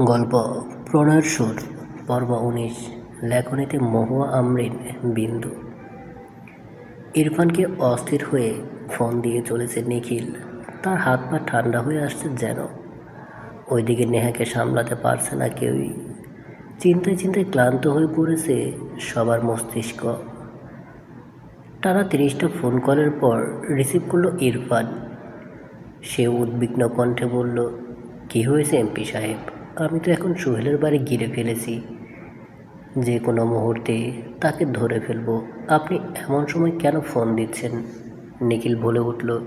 গল্প, প্রণয়ের সুর, পর্ব উনিশ, লেখনীতে মহুয়া আমরিন বিন্দু। ইরফানকে অস্থির হয়ে ফোন দিয়ে চলেছে নিখিল। তার হাত পা ঠান্ডা হয়ে আসছে যেন। ওইদিকে নেহাকে সামলাতে পারছে না কেউই। চিন্তায় চিন্তায় ক্লান্ত হয়ে পড়েছে সবার মস্তিষ্ক। টানা তিরিশটা ফোন কলের পর রিসিভ করল ইরফান। সে উদ্বিগ্ন কণ্ঠে বলল, কি হয়েছে এমপি সাহেব? আমি তো এখন সোহেলের বাড়ি গিরে ফেলেছি। যে কোনো মুহূর্তে তাকে ধরে ফেলব। আপনি এমন সময় কেন ফোন দিচ্ছেন? নিখিল বলে উঠল,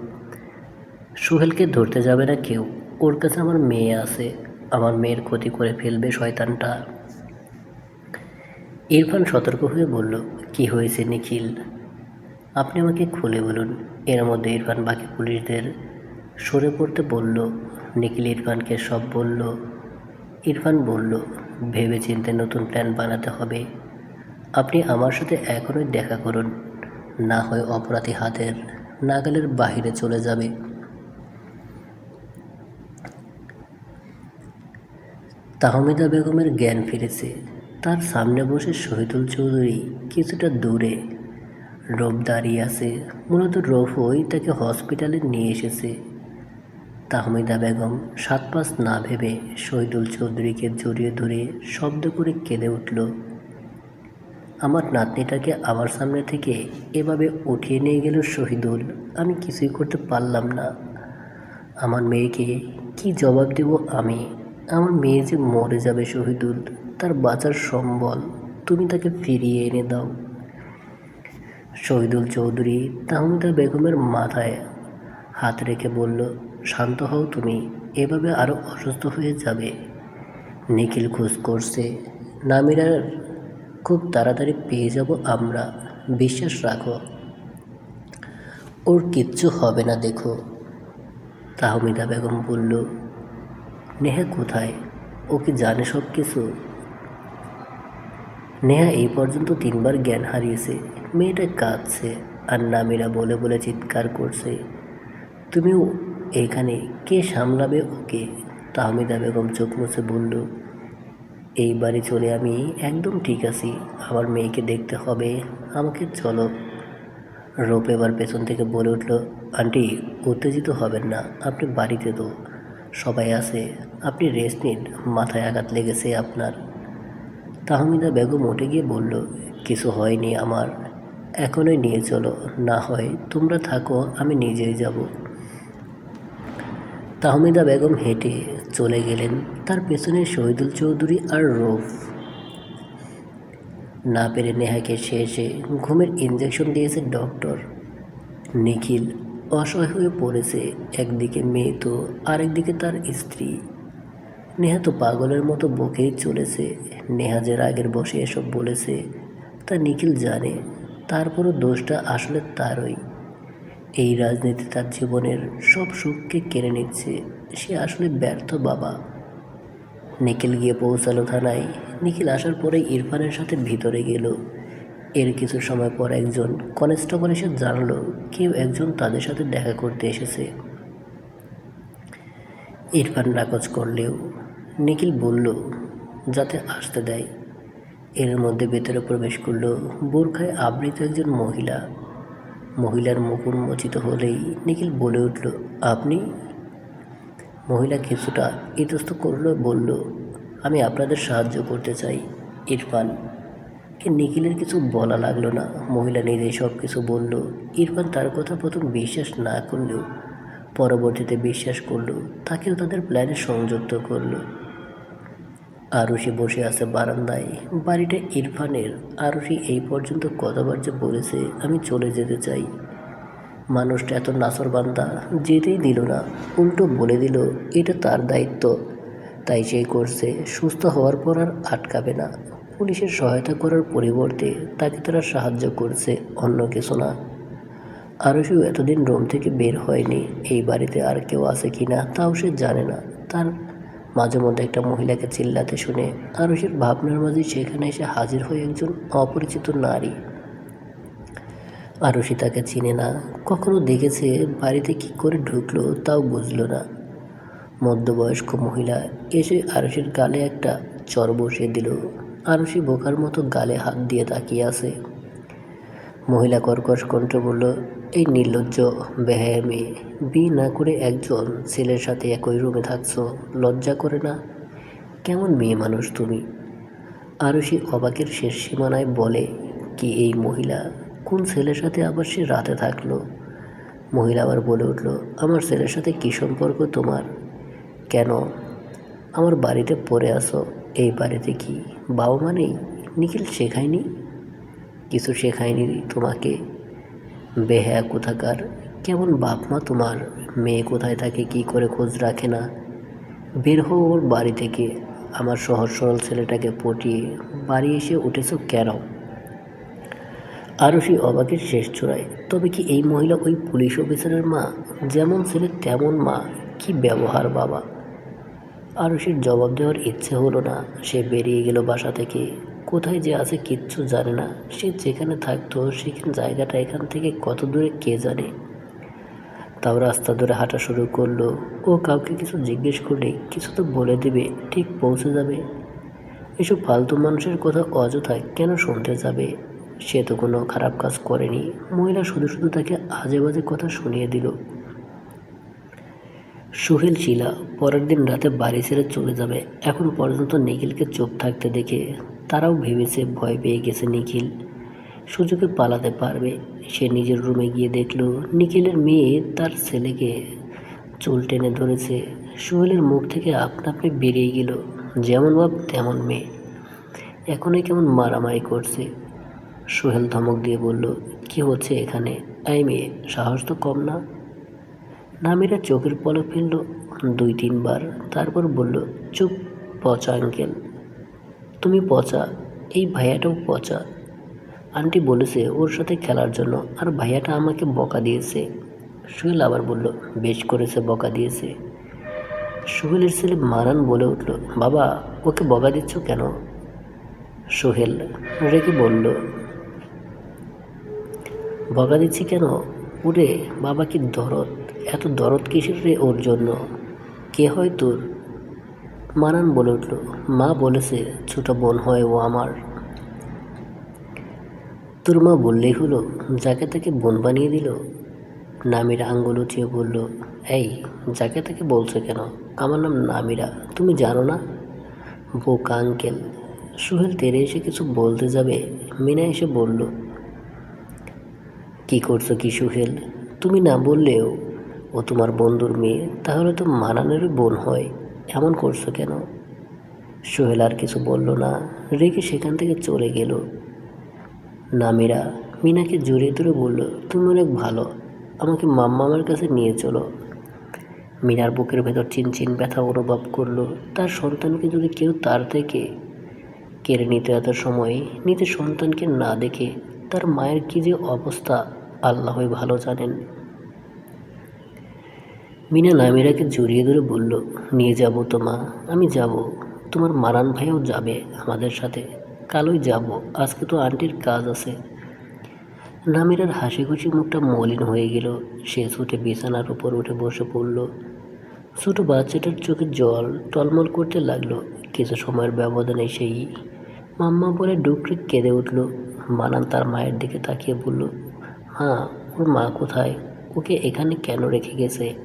সোহেলকে ধরতে যাবে না কেউ। ওর কাছে আমার মেয়ে আছে। আমার মেয়ের ক্ষতি করে ফেলবে শয়তানটা। ইরফান সতর্ক হয়ে বলল, কি হয়েছে নিখিল? আপনি আমাকে খুলে বলুন। এর মধ্যে ইরফান বাকি পুলিশদের সরে পড়তে বলল, নিখিল ইরফানকে সব বলল। ইরফান বলল ভেবে চিন্তে নতুন প্ল্যান বানাতে হবে। আপনি আমার সাথে এখনই দেখা করুন। না হয় অপরাধী হাতের নাগালের বাহিরে চলে যাবে। তাহমিদা বেগমের জ্ঞান ফিরেছে। তার সামনে বসে শহীদুল চৌধুরী কিছুটা দূরে। রোপ দাঁড়িয়ে আছে, মূলত রফই তাকে হসপিটালে নিয়ে এসেছে। তাহমিদা বেগম সাত পাঁচ না ভেবে শহীদুল চৌধুরীকে জড়িয়ে ধরে শব্দ করে কেঁদে উঠল। আমার নাতনিটাকে আমার সামনে থেকে এভাবে উঠিয়ে নিয়ে গেল শহীদুল। আমি কিছুই করতে পারলাম না। আমার মেয়েকে কি জবাব দেব আমি? আমার মেয়ে যে মরে যাবে শহীদুল, তার বাঁচার সম্বল তুমি তাকে ফিরিয়ে এনে দাও। শহীদুল চৌধুরী তাহমিদা বেগমের মাথায় হাত রেখে বলল শান্ত হও তুমি। এভাবে আরও অসুস্থ হয়ে যাবে। নিখিল খোঁজ করছে। নামিরার খুব তাড়াতাড়ি পেয়ে যাব আমরা। বিশ্বাস রাখো। ওর কিচ্ছু হবে না, দেখো। তাহমিদা বেগম বলল, নেহা কোথায়? ও কি জানে সব কিছু? নেহা এই পর্যন্ত তিনবার জ্ঞান হারিয়েছে। মেয়েটা কাঁদছে আর নামিরা বলে বলে চিৎকার করছে, তুমিও এখানে কে সামলাবে ওকে? তাহমিদা বেগম চোখ মুছে বলল, এই বাড়ি চলে আমি একদম ঠিক আছি। আমার মেয়েকে দেখতে হবে। আমাকে চলো। রোপ এবার পেছন থেকে বলে উঠল, আন্টি, উত্তেজিত হবেন না। আপনি বাড়িতে তো সবাই আছে। আপনি রেস্ট নিন। মাথায় আঘাত লেগেছে আপনার। তাহমিদা বেগম উঠে গিয়ে বলল, কিছু হয়নি আমার। এখনই নিয়ে চলো। না হয় তোমরা থাকো, আমি নিজেই যাব। তাহমিদা বেগম হেঁটে চলে গেলেন তার পেছনে শহীদুল চৌধুরী আর রৌফ। না পেরে নেহাকে শেষে ঘুমের ইঞ্জেকশন দিয়েছে ডক্টর নিখিল অসহায় হয়ে পড়েছে, একদিকে মেয়ে তো, আরেকদিকে তার স্ত্রী। নেহা তো পাগলের মতো বকেই চলেছে। নেহা যে রাগের বসে এসব বলেছে, তা নিখিল জানে, তারপরও দোষটা আসলে তারই। এই রাজনীতি তার জীবনের সব সুখকে কেড়ে নিচ্ছে। সে আসলে ব্যর্থ বাবা। নিখিল গিয়ে পৌঁছালো থানায়। নিখিল আসার পরে ইরফানের সাথে ভিতরে গেল। এর কিছু সময় পর একজন কনস্টেবল এসে জানালো, কেউ একজন তাদের সাথে দেখা করতে এসেছে। ইরফান নাকচ করলেও নিখিল বলল, যাতে আসতে দেয়। এর মধ্যে ভেতরে প্রবেশ করল বোরখায় আবৃত একজন মহিলা। মহিলার মুখ উন্মোচিত হলেই নিখিল বলে উঠল, আপনি? মহিলা কিছুটা ইতস্ত করল, বলল, আমি আপনাদের সাহায্য করতে চাই, ইরফান। কে নিখিলের কিছু বলা লাগল না। মহিলা নিজেই সব কিছু বলল। ইরফান তার কথা প্রথম বিশ্বাস না করলেও পরবর্তীতে বিশ্বাস করল, তাকেও তাদের প্ল্যানে সংযুক্ত করল। আরুষি বসে আছে বারান্দায়। বাড়িটা ইরফানের। আরুষি এই পর্যন্ত কতবার যে বলেছে, আমি চলে যেতে চাই। মানুষটা এত নাসর বান্দা যেতেই দিল না। উল্টো বলে দিল, এটা তার দায়িত্ব। তাই সেই করছে। সুস্থ হওয়ার পর আর আটকাবে না। পুলিশের সহায়তা করার পরিবর্তে তাকে তারা সাহায্য করছে, অন্য কিছু না। আরুষিও এতদিন রোম থেকে বের হয়নি। এই বাড়িতে আর কেউ আছে কি না তাও সে জানে না। তার মাঝে মধ্যে একটা মহিলাকে চিল্লাতে শুনে আরুষের ভাবনার মাঝে সেখানে এসে হাজির হয়ে একজন অপরিচিত নারী। আরুষি তাকে চিনে না, কখনো দেখেছে বাড়িতে কি করে ঢুকলো তাও বুঝলো না। মধ্যবয়স্ক মহিলা এসে আরশির গালে একটা চর বসিয়ে দিল। আরশি বোকার মতো গালে হাত দিয়ে তাকিয়ে আছে। মহিলা কর্কশ কণ্ঠে বলল এই নির্লজ্জ বেহায়া মেয়ে বিয়ে না করে একজন ছেলের সাথে একই রুমে থাকছো, লজ্জা করে না? কেমন মেয়ে মানুষ তুমি? আরও সে অবাকের শেষ সীমানায় বলে, কি এই মহিলা? কোন ছেলের সাথে আবার সে রাতে থাকল? মহিলা আবার বলে উঠল, আমার ছেলের সাথে কী সম্পর্ক তোমার? কেন? আমার বাড়িতে পড়ে আসো এই বাড়িতে কি বাবা মা নেই? নিখিল শেখায়নি? কিছু শেখায়নি তোমাকে। বেহায়া কোথাকার? কেমন বাপ মা তোমার? মেয়ে কোথায় থাকে, কি করে খোঁজ রাখে না? বের হও ওর বাড়ি থেকে। আমার সহজ সরল ছেলেটাকে পটিয়ে বাড়ি এসে উঠেছ কেন? আরও সেই অবাকের শেষ চূড়ায়, তবে কি এই মহিলা ওই পুলিশ অফিসারের মা? যেমন ছেলে, তেমন মা। কি ব্যবহার বাবা? আরুষির জবাব দেওয়ার ইচ্ছে হলো না। সে বেরিয়ে গেল বাসা থেকে। কোথায় যে আছে কিচ্ছু জানে না। সে যেখানে থাকতো, সেখানে জায়গাটা এখান থেকে কত দূরে কে জানে? তাও রাস্তা ধরে হাঁটা শুরু করল। ও কাউকে কিছু জিজ্ঞেস করলে কিছু তো বলে দেবে, ঠিক পৌঁছে যাবে। এসব ফালতু মানুষের কথা অযথায় কেন শুনতে যাবে? সে তো কোনো খারাপ কাজ করেনি। মহিলা শুধু শুধু তাকে আজে বাজে কথা শুনিয়ে দিল। সুহেল শিলা, পরের দিন রাতে বাড়ি ছেড়ে চলে যাবে। এখন পর্যন্ত নিখিলকে চুপ থাকতে দেখে তারাও ভেবেছে ভয় পেয়ে গেছে নিখিল। সুযোগে পালাতে পারবে। সে নিজের রুমে গিয়ে দেখল, নিখিলের মেয়ে তার ছেলেকে চুল টেনে ধরেছে। সোহেলের মুখ থেকে আপনা আপনি বেরিয়ে গেল, যেমন বাপ তেমন মেয়ে। এখনই কেমন মারামারি করছে। সোহেল ধমক দিয়ে বলল, কি হচ্ছে এখানে? এই মেয়ে, সাহস তো কম না? নামিরা চোখের পলক ফেলল, দুই তিনবার। তারপর বলল, চুপ, পচা আঙ্কেল। তুমি পচা, এই ভাইয়াটাও পচা। আন্টি বলেছে, ওর সাথে খেলার জন্য। আর ভাইয়াটা আমাকে বকা দিয়েছে। সুহেল আবার বলল, বেশ করেছে, বকা দিয়েছে। সোহেলের ছেলে মারান বলে উঠল, বাবা, ওকে বকা দিচ্ছ কেন? সোহেল রেগে বলল, বকা দিচ্ছি কেন? ওরে, বাবা, কি দরদ। এত দরদ কিসের রে ওর জন্য? কে হয় তোর? মারান বলে উঠল, মা বলেছে, ছোট বোন হয় ও আমার। তোর মা বললেই হলো, যাকে তাকে বোন বানিয়ে দিল। নামিরা আঙ্গুল উঠিয়ে বলল, এই, যাকে তাকে বলছো কেন? আমার নাম নামিরা, তুমি জানো না? বোকা আঙ্কেল, সুহেল তেরে এসে কিছু বলতে যাবে? মিনা এসে বলল, কি করছ কি সুহেল? তুমি না বললেও ও তোমার বন্ধুর মেয়ে, তাহলে তো মানানেরই বোন হয়। এমন করছ কেন? সোহেল আর কিছু বলল না। রেগে সেখান থেকে চলে গেল। নামিরা মিনাকে জড়িয়ে ধরে বলল, তুমি অনেক ভালো। আমাকে মাম্মামার কাছে নিয়ে চলো। মিনার বুকের ভেতর চিনচিন ব্যথা অনুভব করল। তার সন্তানকে যদি কেউ তার থেকে কেড়ে নিতে এত সময়, নিতে সন্তানকে না দেখে তার মায়ের কী যে অবস্থা, আল্লাহই ভালো জানেন। মিনা নামিরাকে জড়িয়ে ধরে বলল, নিয়ে যাব তো মা, আমি যাব। তোমার মারান ভাইও যাবে আমাদের সাথে। কালই যাব, আজকে তো আন্টির কাজ আছে। নামিরার হাসি খুশি মুখটা মলিন হয়ে গেল। সে ছুটে বিছানার উপর উঠে বসে পড়ল। ছোটো বাচ্চাটার চোখে জল টলমল করতে লাগল। কিছু সময়ের ব্যবধানে সেই মাম্মা বলে ডুকরে কেঁদে উঠল। মানান তার মায়ের দিকে তাকিয়ে বলল, মা, ওর মা কোথায়? ওকে এখানে কেন রেখে গেছে?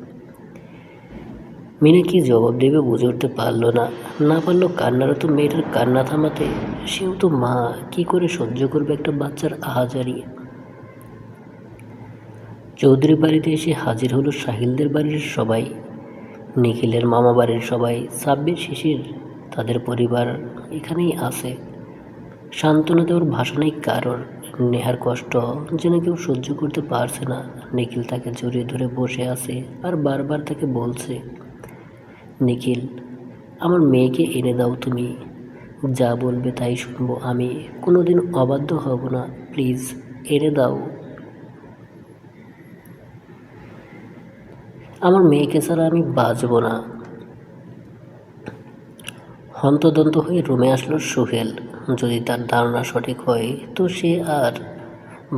মিনা কি জবাব দেবে বুঝে উঠতে পারল না। না পারল কান্নারও তো মেয়েটার কান্না থামাতে। সেও তো মা, কি করে সহ্য করবে একটা বাচ্চার আহাজারি? চৌধুরী বাড়িতে এসে হাজির হলো সাহিলদের বাড়ির সবাই। নিখিলের মামা বাড়ির সবাই। সাব্বির, শিশির তাদের পরিবার এখানেই আছে। সান্ত্বনা দেওয়ার ভাষণেই কারোর নেহার কষ্ট যেন কেউ সহ্য করতে পারছে না। নিখিল তাকে জড়িয়ে ধরে বসে আছে আর বারবার তাকে বলছে নিখিল, আমার মেয়েকে এনে দাও তুমি। যা বলবে তাই শুনব আমি। কোনোদিন অবাধ্য হব না, প্লিজ, এনে দাও। আমার মেয়েকে ছাড়া আমি বাঁচব না। হন্তদন্ত হয়ে রুমে আসলো সোহেল। যদি তার ধারণা সঠিক হয়, তো সে আর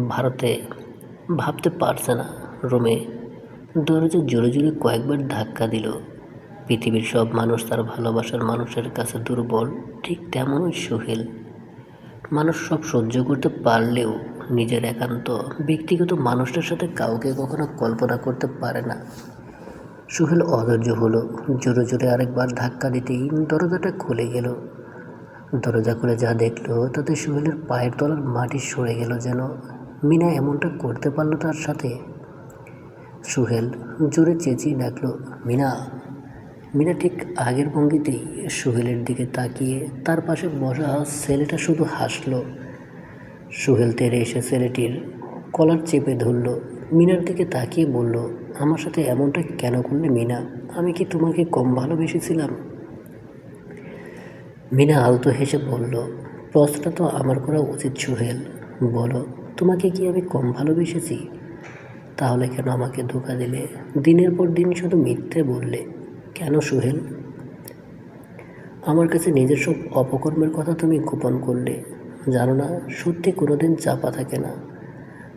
ভারতে ভাবতে পারছে না। রুমে দরজা জোরে জোরে কয়েকবার ধাক্কা দিল। পৃথিবীর সব মানুষ তার ভালোবাসার মানুষের কাছে দুর্বল, ঠিক তেমনই সোহেল মানুষ সব সহ্য করতে পারলেও নিজের একান্ত, ব্যক্তিগত মানুষটার সাথে কাউকে কখনো কল্পনা করতে পারে না। সোহেল অধৈর্য হলো, জোরে জোরে আরেকবার ধাক্কা দিতেই দরজাটা খুলে গেল। দরজা খুলে যা দেখল, তাতে সোহেলের পায়ের তলার মাটি সরে গেল যেন মিনা এমনটা করতে পারল তার সাথে। সোহেল জোরে চেঁচিয়ে ডাকলো, মিনা মিনা ঠিক আগের ভঙ্গিতেই সোহেলের দিকে তাকিয়ে তার পাশে বসা ছেলেটা শুধু হাসলো। সোহেল তেরে এসে ছেলেটির কলার চেপে ধরল। মিনার দিকে তাকিয়ে বলল, আমার সাথে এমনটা কেন করলে মিনা? আমি কি তোমাকে কম ভালোবেসেছিলাম? মিনা আলতো হেসে বলল, প্রশ্নটা তো আমার করা উচিত সোহেল। বলো, তোমাকে কি আমি কম ভালোবেসেছি? তাহলে কেন আমাকে ধোকা দিলে? দিনের পর দিন শুধু মিথ্যে বললে। কেন সোহেল? আমার কাছে নিজের সব অপকর্মের কথা তুমি গোপন করলে। জানো না, সত্যি কোনোদিন চাপা থাকে না।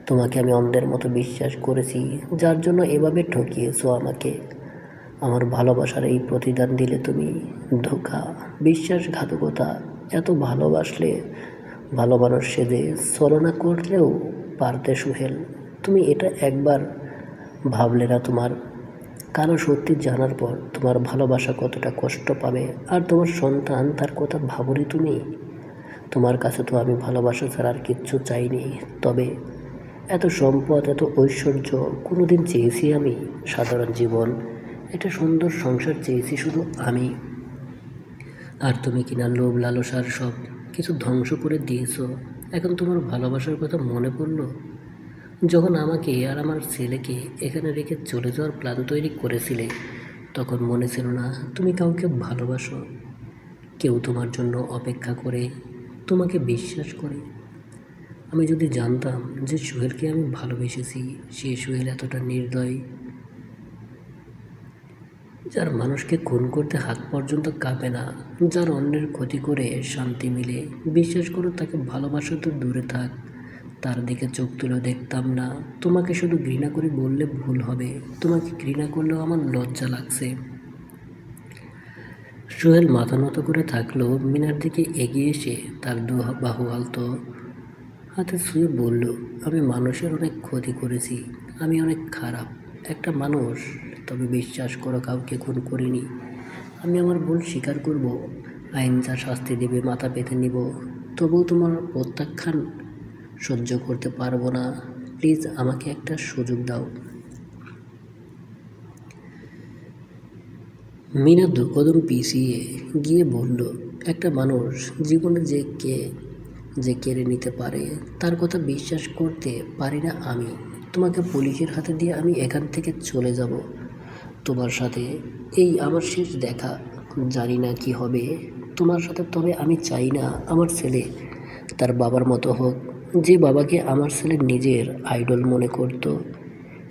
তোমাকে আমি অন্ধের মতো বিশ্বাস করেছি, যার জন্য এভাবে ঠকিয়েছো আমাকে। আমার ভালোবাসার এই প্রতিদান দিলে তুমি ধোকা, বিশ্বাসঘাতকতা, এত ভালোবাসলে ভালো মানুষ সেজে ছলনা করলেও পারতে সুহেল। তুমি এটা একবার ভাবলে না তোমার কারও সত্যি জানার পর তোমার ভালোবাসা কতটা কষ্ট পাবে? আর তোমার সন্তান, তার কথা ভাবনি তুমি? তোমার কাছে তো আমি ভালোবাসা ছাড়া আর কিচ্ছু চাইনি। তবে এত সম্পদ, এত ঐশ্বর্য কোনোদিন চেয়েছি আমি? সাধারণ জীবন, একটা সুন্দর সংসার চেয়েছি শুধু আমি। আর তুমি কিনা লোভ, লালসার সব কিছু ধ্বংস করে দিয়েছ। এখন তোমার ভালোবাসার কথা মনে পড়ল? যখন আমাকে আর আমার ছেলেকে এখানে রেখে চলে যাওয়ার প্ল্যান তৈরি করেছিলে, তখন মনে ছিল না তুমি কাউকে ভালোবাসো। কেউ তোমার জন্য অপেক্ষা করে, তোমাকে বিশ্বাস করে। আমি যদি জানতাম যে সোহেলকে আমি ভালোবেসেছি, সে সোহেল এতটা নির্দয়, যার মানুষকে খুন করতে হাত পর্যন্ত কাঁপে না, যার অন্যের ক্ষতি করে শান্তি মিলে, বিশ্বাস করো তাকে ভালোবাসা তো দূরে থাক। তার দিকে চোখ তুলে দেখতাম না। তোমাকে শুধু ঘৃণা করে বললে ভুল হবে। তোমাকে ঘৃণা করলেও আমার লজ্জা লাগছে। সোহেল মাথা নত করে থাকল। মিনার দিকে এগিয়ে এসে তার দু বাহু আলতো। হাতে শুয়ে বলল, আমি মানুষের অনেক ক্ষতি করেছি। আমি অনেক খারাপ। একটা মানুষ, তবে বিশ্বাস করো কাউকে খুন করিনি। আমি আমার ভুল স্বীকার করব। আইন যা শাস্তি দেবে, মাথা পেতে নিব। তবুও তোমার প্রত্যাখ্যান সহ্য করতে পারব না। প্লিজ আমাকে একটা সুযোগ দাও। মিনা দু কদম পিছিয়ে গিয়ে বলল, একটা মানুষ জীবনে যে কে, যে কেড়ে নিতে পারে, তার কথা বিশ্বাস করতে পারি না আমি। তোমাকে পুলিশের হাতে দিয়ে আমি এখান থেকে চলে যাব। তোমার সাথে এই আমার শেষ দেখা। জানি না কি হবে। তোমার সাথে তবে আমি চাই না আমার ছেলে। তার বাবার মতো হোক যে বাবাকে আমার ছেলে নিজের আইডল মনে করতো,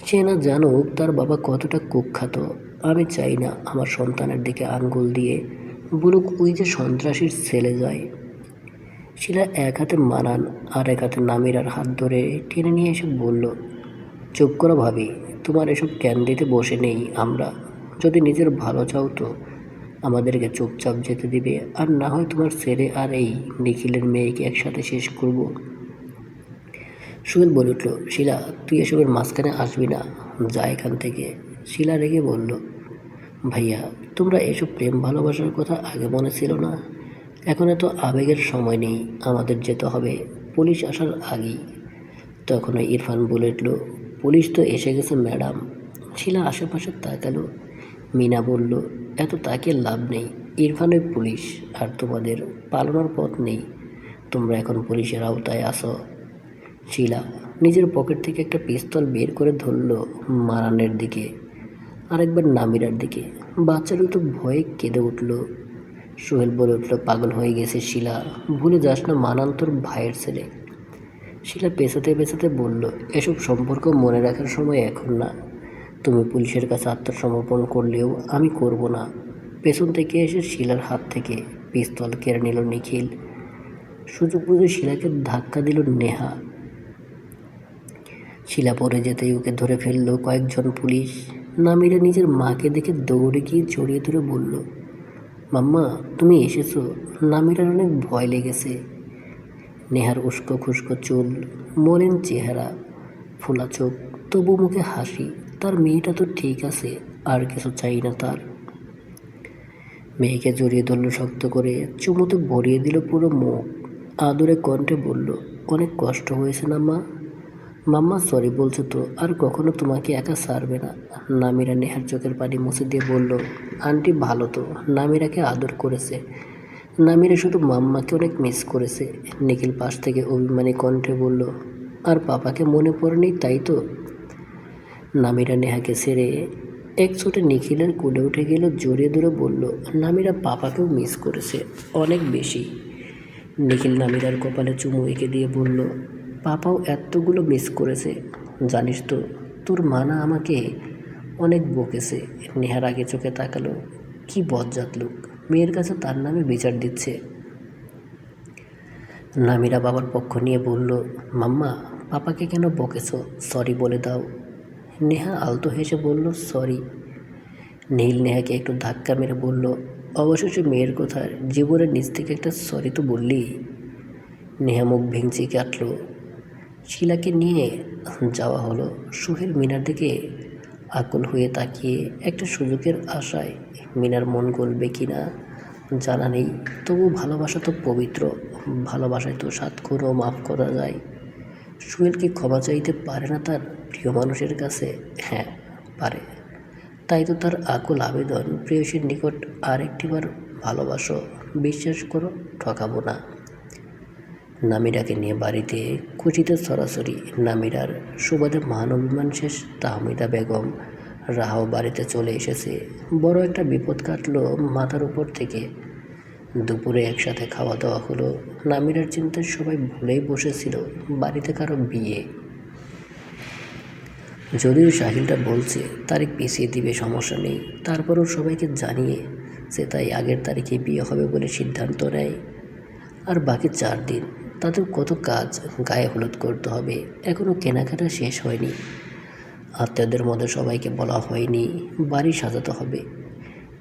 সে না জানুক তার বাবা কতটা কুখ্যাত। আমি চাই না আমার সন্তানের দিকে আঙ্গুল দিয়ে বলুক ওই যে সন্ত্রাসীর ছেলে যায়। শিলা এক হাতে মানান আর এক হাতে নামিরার হাত ধরে টেনে নিয়ে এসে বলল, চুপ করো ভাবি, তোমার এসব জ্ঞান দিতে বসে নেই আমরা। যদি নিজের ভালো চাও তো আমাদেরকে চুপচাপ যেতে দিবে, আর না হয় তোমার ছেলে আর এই নিখিলের মেয়েকে একসাথে শেষ করব। সুহেল বলে উঠল, শিলা, তুই এসবের মাঝখানে আসবি না, যা এখান থেকে। শিলা রেগে বলল, ভাইয়া, তোমরা এসব প্রেম ভালোবাসার কথা আগে মনে ছিল না? এখন এত আবেগের সময় নেই, আমাদের যেতে হবে, পুলিশ আসার আগেই। তখন ইরফান বলে উঠল, পুলিশ তো এসে গেছে, ম্যাডাম। শিলা আশেপাশে তাকালো। মিনা বলল, এত তাকিয়ে লাভ নেই ইরফান ওই পুলিশ, আর তোমাদের পালানোর পথ নেই। তোমরা এখন পুলিশের আওতায় আসো। শিলা নিজের পকেট থেকে একটা পিস্তল বের করে ধরল মারানের দিকে। আরেকবার নামিরার দিকে। বাচ্চাটা তো ভয়ে কেঁদে উঠল। সোহেল বলে উঠল, পাগল হয়ে গেছে শিলা। ভুলে যাস না মানান তোর ভাইয়ের ছেলে। শিলা পেছাতে পেছাতে বলল, এসব সম্পর্ক মনে রাখার সময় এখন না। তুমি পুলিশের কাছে আত্মসমর্পণ করলেও আমি করব না। পেছন থেকে এসে শিলার হাত থেকে পিস্তল কেড়ে নিল নিখিল। সুযোগ বুঝে শিলাকে ধাক্কা দিল নেহা। শিলা পড়ে যেতেই ওকে ধরে ফেলল কয়েকজন পুলিশ। নামিরা নিজের মাকে দেখে দৌড়ে গিয়ে জড়িয়ে ধরে বলল, মাম্মা, তুমি এসেছ। নামিরার অনেক ভয় লেগেছে। নেহার উস্কো খুস্কো চুল, মলিন চেহারা, ফোলা চোখ, তবু মুখে হাসি। তার মেয়েটা তো ঠিক আছে, আর কিছু চাই না তার। মেয়েকে জড়িয়ে ধরল শক্ত করে, চুমুতে ভরিয়ে দিল পুরো মুখ। আদরে কণ্ঠে বলল, অনেক কষ্ট হয়েছে না, মা? মাম্মা সরি বলছো তো, আর কখনো তোমাকে একা সারবে না। নামিরা নেহার চোখের পানি মুছে দিয়ে বলল, আন্টি ভালো তো, নামিরাকে আদর করেছে। নামিরা শুধু মাম্মাকে অনেক মিস করেছে। নিখিল পাশ থেকে অভিমানী কণ্ঠে বলল, আর পাপাকে মনে পড়েনি তাই তো? নামিরা নেহাকে ছেড়ে এক ছোটে নিখিলের কোলে উঠে গেল জোরে ধরে বলল, নামিরা পাপাকেও মিস করেছে, অনেক বেশি। নিখিল নামিরার কপালে চুমু এঁকে দিয়ে বলল পাপাও এতগুলো মিস করেছে, জানিস তো, তোর মানা আমাকে অনেক বকেছে। নেহার আগে চোখে তাকালো, কি বজ্জাত লোক, মেয়ের কাছে তার নামে বিচার দিচ্ছে। নামিরা বাবার পক্ষ নিয়ে বলল, মাম্মা, পাপাকে কেন বকেছ? সরি বলে দাও। নেহা আলতো হেসে বলল, সরি। নীল নেহাকে একটু ধাক্কা মেরে বলল, অবশেষে মেয়ের কথার জীবনের নিচ থেকে একটা সরি তো বললি? নেহা মুখ ভেঙচি কাটলো শিলাকে নিয়ে যাওয়া হলো সোহেল মিনার দিকে। আকুল হয়ে তাকিয়ে একটা সুযোগের আশায় মিনার মন গলবে কি না জানা নেই। তবু ভালোবাসা তো পবিত্র, ভালোবাসায় তো সাত করেও মাফ করা যায়। সোহেল কি ক্ষমা চাইতে পারে না তার প্রিয় মানুষের কাছে? হ্যাঁ পারে। তাই তো তার আকুল আবেদন, প্রেয়সীর নিকট আরেকটিবার ভালোবাসো, বিশ্বাস করো, ঠকাবো না। নামিরাকে নিয়ে বাড়িতে কুচিতে সরাসরি নামিরার সুবাদে মানবিমান শেষ। তাহমিদা বেগম রাহাও বাড়িতে চলে এসেছে। বড় একটা বিপদ কাটলো মাথার উপর থেকে। দুপুরে একসাথে খাওয়া দাওয়া হলো। নামিরার চিন্তায় সবাই ভুলেই বসেছিল বাড়িতে কারও বিয়ে। যদিও সাহিলটা বলছে, তারিখ পিছিয়ে দিবে, সমস্যা নেই। তারপরও সবাইকে জানিয়ে সে তাই আগের তারিখে বিয়ে হবে বলে সিদ্ধান্ত নেয়। আর বাকি চার দিন তাদের কত কাজ গায়ে হলুদ করতে হবে এখনও কেনাকাটা শেষ হয়নি। আত্মীয়দের মধ্যে সবাইকে বলা হয়নি, বাড়ি সাজাতে হবে।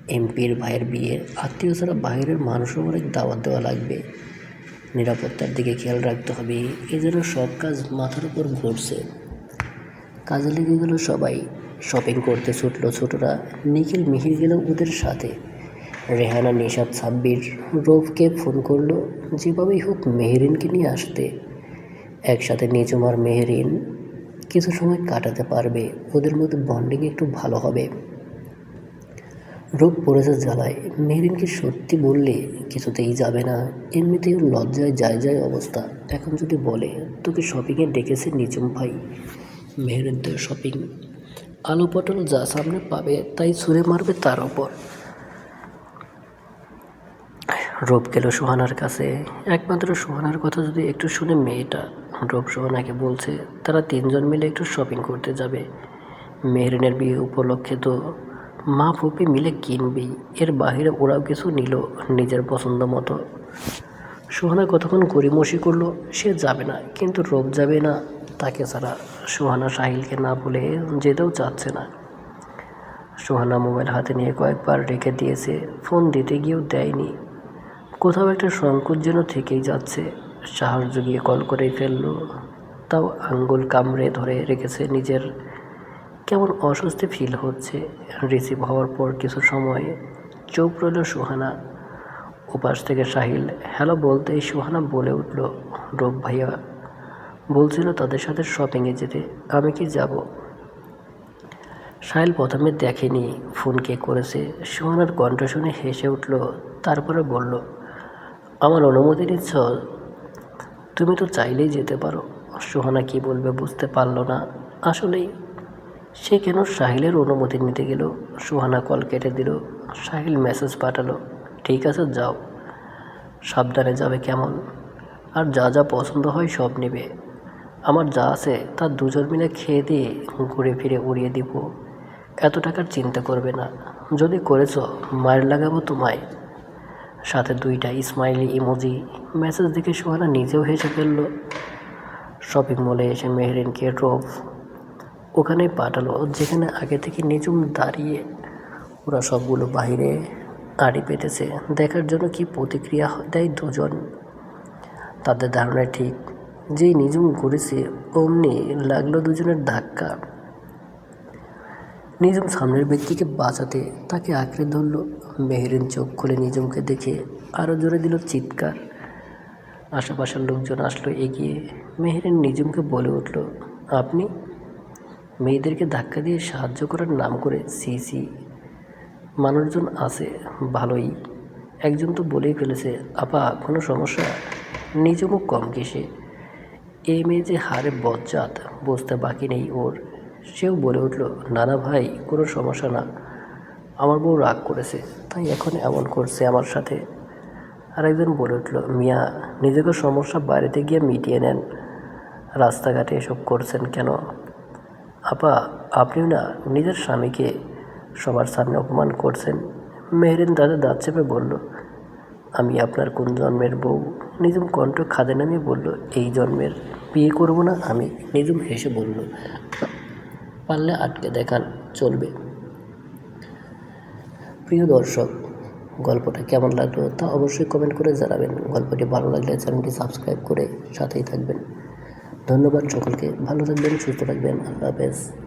এমপির ভাইয়ের বিয়ে, আত্মীয় ছাড়া বাইরের মানুষও অনেক দাওয়াত দেওয়া লাগবে। নিরাপত্তার দিকে খেয়াল রাখতে হবে, এ যেন সব কাজ মাথার উপর ঘুরছে। কাজে লেগে গেল সবাই শপিং করতে ছুটলো ছোটরা, নিখিল মিহির গেল ওদের সাথে। রেহানা নিশাদ সাব্বির রৌফকে ফোন করল, যেভাবেই হোক মেহেরিনকে নিয়ে আসতে। একসাথে নিজম আর মেহেরিন কিছু সময় কাটাতে পারবে। ওদের মধ্যে বন্ডিং একটু ভালো হবে। রোগ পড়েছে জ্বালায়। মেহরিনকে সত্যি বললে কিছুতেই যাবে না। এমনিতেই লজ্জায় যায় যায় অবস্থা। এখন যদি বলে, তোকে শপিংয়ে ডেকেছে নিজম ভাই। মেহরিন তো শপিং আলু পটল যা সামনে পাবে, তাই ছুঁড়ে মারবে তার ওপর। রূপ গেল সোহানার কাছে। একমাত্র সোহানার কথা যদি একটু শুনে মেয়েটা রূপ সোহানাকে বলছে, তারা তিনজন মিলে একটু শপিং করতে যাবে। মেহরিনের বিয়ে উপলক্ষে তো মা ফুপি মিলে কিনবেই, এর বাহিরে ওরাও কিছু নিল নিজের পছন্দ মতো। সোহানা কতক্ষণ গড়িমসি করল, সে যাবে না, কিন্তু রূপ যাবে না, তাকে ছাড়া সোহানা সাহিলকে না বলে যেতেও চাচ্ছে না। সোহানা মোবাইল হাতে নিয়ে কয়েকবার রেখে দিয়েছে, ফোন দিতে গিয়েও দেয়নি। কোথাও একটা সংকোচ যেন থেকেই যাচ্ছে। সাহস জুগিয়ে কল করেই ফেলল। তাও আঙ্গুল কামড়ে ধরে রেখেছে নিজের। কেমন অস্বস্তি ফিল হচ্ছে। রিসিভ হওয়ার পর কিছু সময় চোখ রইল সুহানা। ওপাশ থেকে সাহিল, হ্যালো বলতেই সুহানা বলে উঠল, রূপ ভাইয়া, বলছিল তাদের সাথে শপিংয়ে যেতে। আমি কি যাব? সাহিল প্রথমে দেখেনি ফোন কে করেছে। সুহানার কণ্ঠ শুনে হেসে উঠল, তারপরে বলল আমার অনুমতি নিচ্ছ? তুমি তো চাইলেই যেতে পারো। সুহানা কি বলবে বুঝতে পারল না। আসলেই সে কেন সাহিলের অনুমতি নিতে গেল? সুহানা কল কেটে দিল। সাহিল মেসেজ পাঠালো। ঠিক আছে, যাও। সাবধানে যাবে কেমন? আর যা যা পছন্দ হয় সব নেবে। আমার যা আছে তা দুজন মিলে খেয়ে দিয়ে ঘুরে ফিরে উড়িয়ে দিব। এত টাকার চিন্তা করবে না। যদি করেছ মায়ের লাগাবো তোমায়। সাথে দুইটা স্মাইলি ইমোজি মেসেজ দেখে সোহানা নিজেও হেসে ফেলল। শপিং মলে এসে মেহরিনকে ড্রপ ওখানে পাঠালো, যেখানে আগে থেকে নিজুম দাঁড়িয়ে ওরা সবগুলো বাইরে আড়ি পেতেছে। দেখার জন্য কি প্রতিক্রিয়া দেয় দুজন? তাদের ধারণায় ঠিক। যেই নিজুম ঘুরেছে, অমনি লাগল দুজনের ধাক্কা। নিজুম সামনের ব্যক্তিকে বাঁচাতে তাকে আঁকড়ে ধরল। মেহেরিন চোখ খুলে নিজমকে দেখে আরও জোরে দিল চিৎকার। আশেপাশের লোকজন আসলো, এগিয়ে। মেহেরিন নিজমকে বলে উঠল, আপনি মেয়েদেরকে ধাক্কা দিয়ে সাহায্য করার নাম করে সি সি, মানুষজন আছে, ভালোই। একজন তো বলেই ফেলেছে, আপা, কোনো সমস্যা? নিজমও কম কিসে এই মেয়ে যে হারে বজ্জাত, বুঝতে বাকি নেই ওর। সেও বলে উঠল, নানা ভাই, কোনো সমস্যা না। আমার বউ রাগ করেছে, তাই এখন এমন করছে আমার সাথে। আরেকজন বলে উঠল, মিয়া, নিজেকে সমস্যা বাড়িতে গিয়ে মিটিয়ে নেন। রাস্তাঘাটে এসব করছেন কেন? আপা, আপনিও না, নিজের স্বামীকে সবার সামনে অপমান করছেন। মেহরিন দাদা দাঁত চেপে বলল, আমি আপনার কোন জন্মের বউ? নিজুম কণ্ঠ খাদে নামিয়ে বলল, এই জন্মের বিয়ে করব না আমি। নিজুম হেসে বলল পারলে আটকে দেখান চলবে। প্রিয় দর্শক, গল্পটা কেমন লাগল তা অবশ্যই কমেন্ট করে জানাবেন। গল্পটি ভালো লাগলে চ্যানেলটি সাবস্ক্রাইব করে সাথেই থাকবেন। ধন্যবাদ সকলকে, ভালো থাকবেন, সুস্থ থাকবেন, আল্লাহ হাফেজ।